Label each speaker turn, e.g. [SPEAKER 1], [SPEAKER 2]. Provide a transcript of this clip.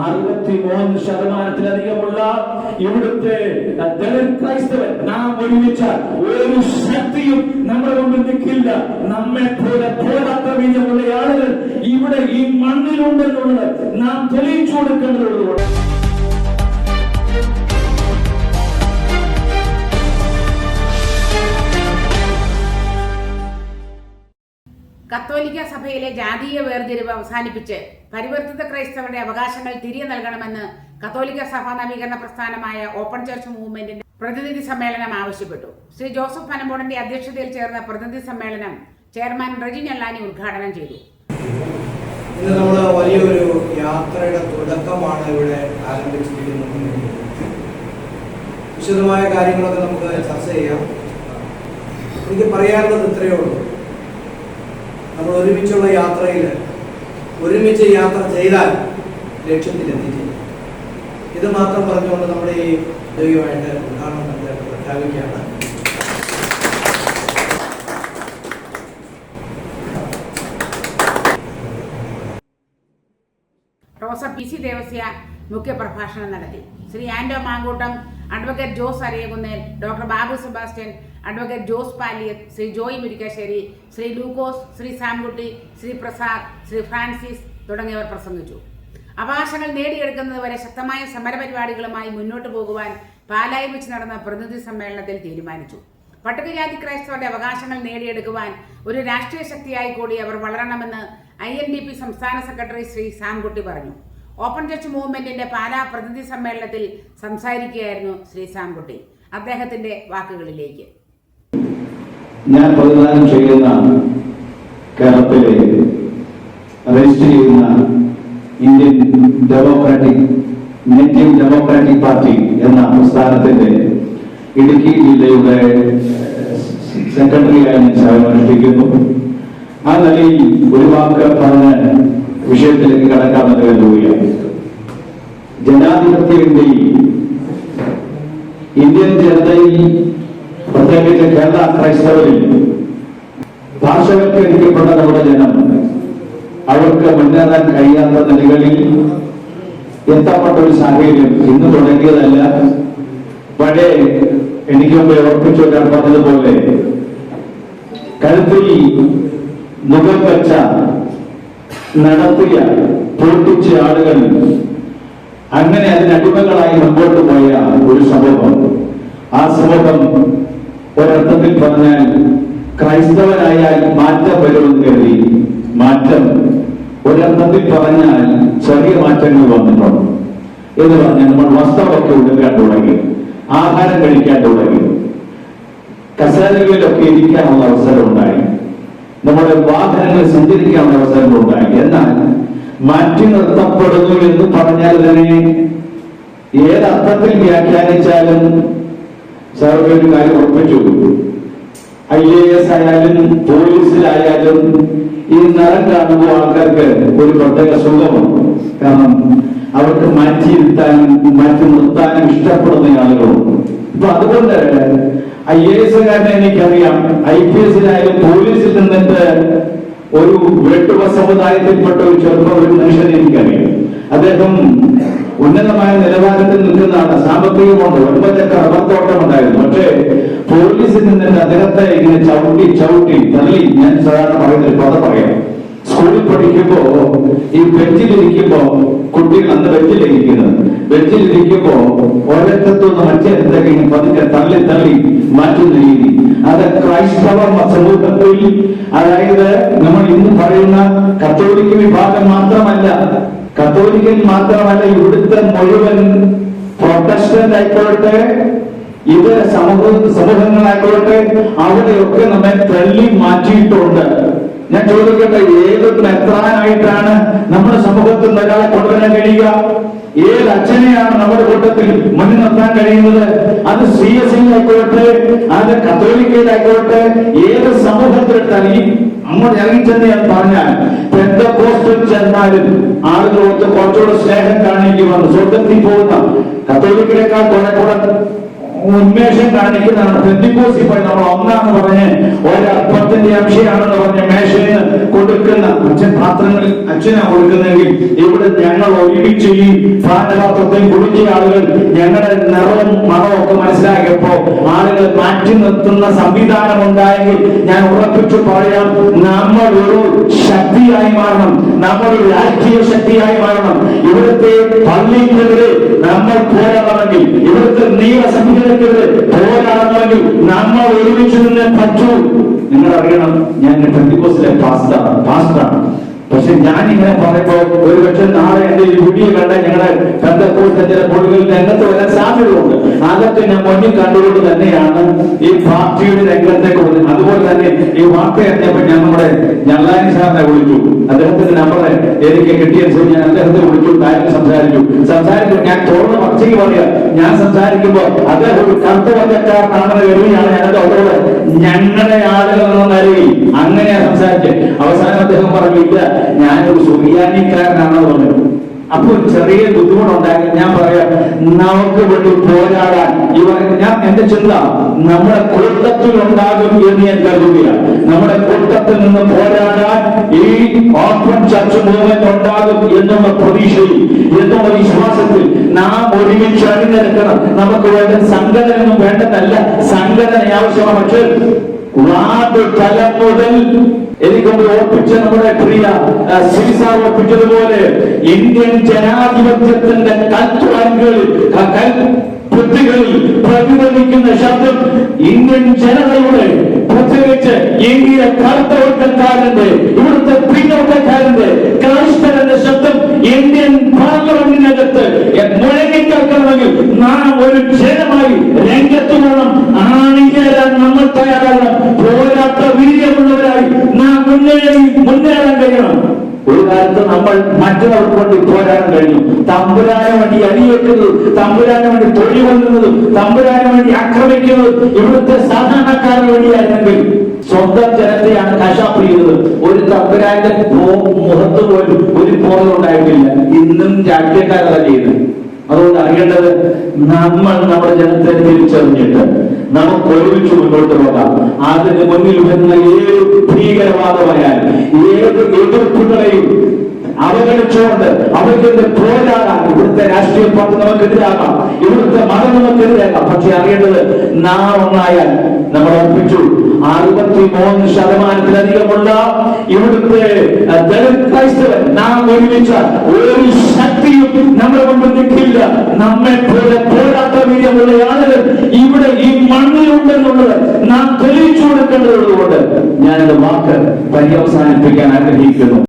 [SPEAKER 1] അറുപത്തി മൂന്ന് ശതമാനത്തിലധികമുള്ള ഇവിടുത്തെ ദളിത് ക്രൈസ്തവൻ നാം ഒരുമിച്ച ഒരു ശക്തിയും നമ്മുടെ മുമ്പിൽ നിൽക്കില്ല. നമ്മെ പോലെ പോരാത്ത വീര്യമുള്ള ആളുകൾ ഇവിടെ ഈ മണ്ണിലുണ്ടെന്നുള്ളത് നാം തെളിയിച്ചു കൊടുക്കേണ്ടതുള്ളൂ
[SPEAKER 2] കത്തോലിക്ക സഭയിലെ ജാതീയ വേർതിരിവ് അവസാനിപ്പിച്ച് പരിവർത്തിത ക്രൈസ്തവരുടെ അവകാശങ്ങൾ തിരികെ നൽകണമെന്ന് കത്തോലിക്ക സഭാ നവീകരണ പ്രസ്ഥാനമായ ഓപ്പൺ ചർച്ച് മൂവ്മെന്റിന്റെ പ്രതിനിധി സമ്മേളനം ആവശ്യപ്പെട്ടു. ശ്രീ ജോസഫ് പനമ്പോടന്റെ അധ്യക്ഷതയിൽ ചേർന്ന പ്രതിനിധി സമ്മേളനം ചെയർമാൻ റജി ഞല്ലാനി ഉദ്ഘാടനം ചെയ്തു.
[SPEAKER 3] ഇന്ന് നമ്മൾ വലിയൊരു യാത്രയുടെ തുടക്കമാണ് ഇവിടെ ആരംഭിച്ചിരിക്കുന്നത്. വിശദമായ കാര്യങ്ങളൊക്കെ നമുക്ക് ചർച്ച ചെയ്യാം. എനിക്ക് പറയാനുള്ളത് ഇത്രയേ ഉള്ളൂ. നമ്മൾ ഒരുമിച്ചുള്ള യാത്രയിൽ ഒരുമിച്ച് യാത്ര ചെയ്താൽ ലക്ഷ്യത്തിൽ എത്തിച്ചേരും ഇത് മാത്രം പറഞ്ഞുകൊണ്ട് നമ്മുടെ ഈ ദൈവമായിട്ട് നടത്തി പ്രഖ്യാപിക്കുകയാണ്.
[SPEAKER 2] റോസ പി സി ദേവസ്യ മുഖ്യപ്രഭാഷണം നടത്തി. Shri Anto Mankoottam advocate Jose Ariyakunnel doctor Babu Sebastian advocate Jose Paliyath Shri Joy Murikkassery Shri Lukose Shri Samkutty Shri Prasad Shri Francis തുടങ്ങിയവർ പ്രസംഗിച്ചു. അവകാശങ്ങൾ നേടിയെടുക്കുന്നത് വരെ ശക്തമായ സമരപരിപാടികളുമായി മുന്നോട്ട് പോകുവാൻ പാലായി വെച്ച് നടന്ന പ്രതിനിധി സമ്മേളനത്തിൽ തീരുമാനിച്ചു. പട്ടികജാതി ക്രൈസ്തവരുടെ അവകാശങ്ങൾ നേടിയെടുക്കുവാൻ ഒരു രാഷ്ട്രീയ ശക്തിയായി കൂടി അവർ വളരണമെന്ന് ഐ എൻ ഡി പി സംസ്ഥാന സെക്രട്ടറി ശ്രീ സാംകുട്ടി പറഞ്ഞു. ഓപ്പൺ ചർച്ച് മൂവ്മെന്റിന്റെ പാലാ പ്രതിനിധി സമ്മേളനത്തിൽ സംസാരിക്കുകയായിരുന്നു ശ്രീ സാംകുട്ടി അദ്ദേഹത്തിന്റെ വാക്കുകളിലേക്ക്.
[SPEAKER 4] ഞാൻ പ്രതിദാനം ചെയ്യുന്ന കേരളത്തിലെ രജിസ്റ്റർ ചെയ്യുന്ന Indian democratic native democratic party എന്ന പ്രസ്ഥാനത്തിന്റെ ഇടുക്കി ജില്ലയുടെ സെക്രട്ടറിയായി ഞാൻ സേവനമനുഷ്ഠിക്കുന്നു ആ നിലയിൽ ഒരു വാക്ക് പറഞ്ഞ് വിഷയത്തിലേക്ക് കടക്കാമെന്ന് കരുതുകയാണ് ജനാധിപത്യ ഇന്ത്യയിൽ ഇന്ത്യൻ ജനതയിൽ പ്രത്യേകിച്ച് കേരള ക്രൈസ്തവരിൽ പാർശ്വവൽക്കരിക്കപ്പെട്ട നമ്മുടെ ജനം അവർക്ക് മുന്നേറാൻ കഴിയാത്ത നിലകളിൽ എത്തപ്പെട്ട ഒരു സാഹചര്യം ഇന്ന് തുടങ്ങിയതല്ല. പഴയ എനിക്ക് മുമ്പ് ഉറപ്പിച്ചു ഞാൻ പറഞ്ഞതുപോലെ കഴുത്തിൽ മുഖം വെച്ച നടത്തിയ പൊട്ടിച്ച ആളുകൾ അങ്ങനെ അതിനടിമകളായി മുമ്പോട്ട് പോയ ഒരു സമൂഹം. ആ സമൂഹം ഒരർത്ഥത്തിൽ പറഞ്ഞാൽ ക്രൈസ്തവനായാൽ മാറ്റം വരുമെന്ന് കരുതി മാറ്റം. ഒരർത്ഥത്തിൽ പറഞ്ഞാൽ ചെറിയ മാറ്റങ്ങൾ വന്നിട്ടുണ്ട്. എന്ന് പറഞ്ഞാൽ നമ്മൾ വസ്ത്രമൊക്കെ ഉടുക്കാൻ തുടങ്ങി. ആഹാരം കഴിക്കാൻ തുടങ്ങി. കസേരകളിലൊക്കെ ഇരിക്കാനുള്ള അവസരം ഉണ്ടായി നമ്മുടെ വാഹനങ്ങൾ സഞ്ചരിക്കാനുള്ള ഉണ്ടായി എന്നാൽ മാറ്റി നിർത്തപ്പെടുന്നു എന്ന് പറഞ്ഞാൽ തന്നെ ഏതർത്ഥത്തിൽ വ്യാഖ്യാനിച്ചാലും സാർ ഒരു കാര്യം ഉറപ്പിച്ചു ഐ എ എസ് ആയാലും പോലീസിലായാലും ഈ നിറം കാണുമ്പോൾ ആൾക്കാർക്ക് ഒരു പ്രത്യേക സുഖമാണ് കാരണം അവർക്ക് മാറ്റിയിരുത്താനും മാറ്റി നിർത്താനും ഇഷ്ടപ്പെടുന്ന ആളുകളുണ്ട് അപ്പൊ അതുകൊണ്ട് ഐ എ എസുകാരനെ എനിക്കറിയാം. ഐ പി എസിലായാലും പോലീസിൽ നിന്നിട്ട് ഒരു വെട്ടുവ സമുദായത്തിൽപ്പെട്ട ഒരു ചെറുപ്പം ഒരു മനുഷ്യനെ എനിക്കറിയാം. അദ്ദേഹം ഉന്നതമായ നിലവാരത്തിൽ നിൽക്കുന്നതാണ് സാമ്പത്തികമുണ്ട് ഒൻപതൊക്കെ റബ്ബർ തോട്ടം ഉണ്ടായിരുന്നു പക്ഷേ പോലീസിൽ നിന്ന് അദ്ദേഹത്തെ ഇങ്ങനെ ചവിട്ടി ചവിട്ടി തള്ളി. ഞാൻ സാധാരണ പറയുന്ന ഒരു പദം പറയാം. സ്കൂളിൽ പഠിക്കുമ്പോ ഈ ബെഞ്ചിലിരിക്കുമ്പോ കുട്ടികൾ അന്ന് ബെഞ്ചിലിരിക്കുന്നത് ബെഞ്ചിലിരിക്കുമ്പോ ഒരറ്റത്തുനിന്ന് മറ്റേറ്റത്തേക്ക് ഇങ്ങനെ പതുക്കെ തള്ളി തള്ളി മാറ്റുന്ന രീതി. അത് ക്രൈസ്തവ സമൂഹത്തിൽ അതായത് നമ്മൾ ഇന്ന് പറയുന്ന കത്തോലിക്ക വിഭാഗം മാത്രമല്ല കത്തോലിക്കൻ മാത്രമല്ല ഇവിടുത്തെ മുഴുവൻ പ്രൊട്ടസ്റ്റന്റ് ആയിക്കോട്ടെ ഇത് സമൂഹ സമൂഹങ്ങളായിക്കോട്ടെ അവിടെയൊക്കെ നമ്മെ തള്ളി മാറ്റിയിട്ടുണ്ട്. ഞാൻ ചോദിക്കട്ടെ ഏത് മെത്രാനായിട്ടാണ് നമ്മുടെ സമൂഹത്തിൽ നിന്ന് ഒരാളെ കൊണ്ടുവരാൻ കഴിയുക? ഏത് അച്ഛനെയാണ് നമ്മുടെ കൂട്ടത്തിൽ മുന്നിൽ നിർത്താൻ കഴിയുന്നത്? അത് സി എസ് ആയിക്കോട്ടെ അത് കത്തോലിക്കയിലായിക്കോട്ടെ ഏത് സമൂഹത്തിലെടുത്താൽ ഈ അങ്ങോട്ട് ഇറങ്ങിച്ചെന്ന് ഞാൻ പറഞ്ഞാൽ പെന്തക്കോസ്റ്റിൽ ചെന്നാലും ആളുകളോട് കുറച്ചുകൂടെ സ്നേഹം കാണിക്കുവാണ് സ്വർഗത്തിൽ പോകുന്ന കത്തോലിക്കലേക്കാൾ കുറെ കൂടെ ഉന്മേഷം കാണിക്കുന്നതാണ് പെന്തിക്കോസി പോയി നമ്മൾ ഒന്നാന്ന് പറഞ്ഞ് ഒരപ്പത്തിന്റെ അംശയാണെന്ന് പറഞ്ഞ് മേശയിൽ കൊടുക്കുന്ന അച്ഛൻ പാത്രങ്ങളിൽ അച്ഛനാ കൊടുക്കുന്നെങ്കിൽ ഇവിടെ ഞങ്ങൾ ഒരുമിച്ച് ഈ പാനപാത്രത്തിൽ കുടിച്ച ആളുകൾ ഞങ്ങളുടെ നിറവും മണവും ഒക്കെ മനസ്സിലാക്കിയപ്പോ ആളുകൾ മാറ്റി നിർത്തുന്ന സംവിധാനം ഉണ്ടായെങ്കിൽ ഞാൻ ഉറപ്പിച്ചു പറയാം നമ്മൾ ഒരു ശക്തിയായി മാറണം നമ്മൾ ഒരു രാഷ്ട്രീയ ശക്തിയായി മാറണം. ഇവിടുത്തെ പള്ളിക്കെതിരെ നമ്മൾ പോരാടണമെങ്കിൽ ഇവിടുത്തെ നിയമസംഹിതക്കെതിരെ പോരാടണമെങ്കിൽ നമ്മൾ ഒരുമിച്ച് നിന്ന് പറ്റൂ. നിങ്ങൾ അറിയണം ഞാൻ പെന്തിക്കോസിലെ പാസ്റ്റാണ് പാസ്റ്റാണ് പക്ഷെ ഞാൻ ഇങ്ങനെ പറയുമ്പോ ഒരുപക്ഷെ നാളെ എന്റെ ഈ വീഡിയോ കണ്ട ഞങ്ങളുടെ പെന്തക്കോസിലെ ചില പൊളികളിൽ രംഗത്ത് വരാൻ സാധ്യതയുണ്ട്. അതൊക്കെ ഞാൻ മുന്നിൽ കണ്ടുകൊണ്ട് തന്നെയാണ് ഈ പാർട്ടിയുടെ രംഗത്തെ വരുന്നത്. അതുപോലെ തന്നെ ഈ വാർത്ത അറിഞ്ഞപ്പോൾ ഞാൻ നമ്മുടെ സാറിനെ വിളിച്ചു. അദ്ദേഹത്തിന്റെ നമ്പർ എനിക്ക് കിട്ടിയ ഞാൻ അദ്ദേഹത്തെ വിളിച്ചു കാര്യം സംസാരിച്ചു. സംസാരിച്ചു ഞാൻ തുറന്ന് പച്ചയ്ക്ക് പറയാം. ഞാൻ സംസാരിക്കുമ്പോൾ അദ്ദേഹം ഒരു കറുത്തവറ്റക്കാരനാണെന്ന് കരുതിയാണ് ഞാനത് അവരോട്. ഞങ്ങളുടെ ആളുകൾ എന്ന നിലയിൽ അങ്ങനെയാ സംസാരിച്ചത് അവസാനം അദ്ദേഹം പറഞ്ഞു ഇല്ല ഞാനൊരു സുറിയാനിക്കാരനാണെന്ന് പറഞ്ഞു. അപ്പോൾ ചെറിയ ബുദ്ധിമുട്ടുണ്ടാക്കി ഞാൻ പറയാം നമുക്ക് വേണ്ടി പോരാടാൻ ഇവർ ഞാൻ എന്റെ ചിന്ത നമ്മുടെ കൂട്ടത്തിൽ ഉണ്ടാകും എന്ന് ഞാൻ കരുതുകയാണ് നമ്മുടെ കൂട്ടത്തിൽ നിന്ന് പോരാടാൻ ഈ ഓപ്പൺ ചർച്ച് മൂവ്മെന്റ് ഉണ്ടാകും എന്നുള്ള പ്രതീക്ഷയിൽ എന്നുള്ള വിശ്വാസത്തിൽ നാം ഒരുമിച്ച് അണിനിരക്കണം നമുക്ക് വേണ്ട സംഘടനയൊന്നും വേണ്ടതല്ല. സംഘടന ആവശ്യമാണ്. പക്ഷേ വാർഡ് മുതൽ എനിക്ക് മുമ്പ് ഓർപ്പിച്ച നമ്മുടെ പ്രിയ സീസാർ ഓർപ്പിച്ചതുപോലെ ഇന്ത്യൻ ജനാധിപത്യത്തിന്റെ കൽപ്പുത്തുകളിൽ പ്രതിഫലിക്കുന്ന ശബ്ദം ഇന്ത്യൻ ജനതയുടെ പ്രത്യേകിച്ച് ഇന്ത്യ കറുത്തവർഗക്കാരന്റെ ഇവിടുത്തെ പിന്നോക്കക്കാരന്റെ ക്രൈസ്തവന്റെ ശബ്ദം ഇന്ത്യൻ തമ്പുരാന് വേണ്ടി തൊഴിൽ വന്നത് തമ്പുരാന് വേണ്ടി ആക്രമിക്കുന്നതും ഇവിടുത്തെ സാധാരണക്കാരന് വേണ്ടിയായിരുന്നെങ്കിൽ സ്വന്തം ജനത്തെയാണ് കശാപ്പ് ചെയ്യുന്നത് ഒരു തമ്പുരാന്റെ മുഖത്ത് പോലും ഒരു പോലും ഉണ്ടായിട്ടില്ല. ഇന്നും രാഷ്ട്രീയക്കാരല്ല ചെയ്ത് അതുകൊണ്ട് അറിയേണ്ടത് നമ്മൾ നമ്മുടെ ജനത്തെ തിരിച്ചറിഞ്ഞിട്ട് നമുക്ക് ഒരുമിച്ച് മുന്നോട്ട് പോകാം. അതിന് മുന്നിൽ വരുന്ന ഏത് ഭീകരവാദമായാലും ഏത് എതിർപ്പുകളെയും അവഗണിച്ചുകൊണ്ട് അവർക്കെതിരെ പോരാടാം ഇവിടുത്തെ രാഷ്ട്രീയ പാർട്ടി നമുക്കെതിരാകാം. ഇവിടുത്തെ മതം നമുക്കെതിരാകാം. പക്ഷെ അറിയേണ്ടത് നാം ഒന്നായാൽ നമ്മൾ ഒപ്പിച്ചു അറുപത്തി മൂന്ന് ശതമാനത്തിലധികമുള്ള ഇവിടുത്തെ ദളിത് ക്രൈസ്തവൻ നാം ഒരുമിച്ചാൽ ഒരു ശക്തിയും നമ്മളെ കൊണ്ട് നിൽക്കില്ല. നമ്മെ പോലെ പോരാട്ട വീര്യമുള്ള ആളുകൾ ഇവിടെ ഈ മണ്ണിലുണ്ടെന്നുള്ളത് നാം തെളിയിച്ചു കൊടുക്കേണ്ടതുകൊണ്ട് ഞാനത് വാക്ക് പര്യവസാനിപ്പിക്കാൻ ആഗ്രഹിക്കുന്നു.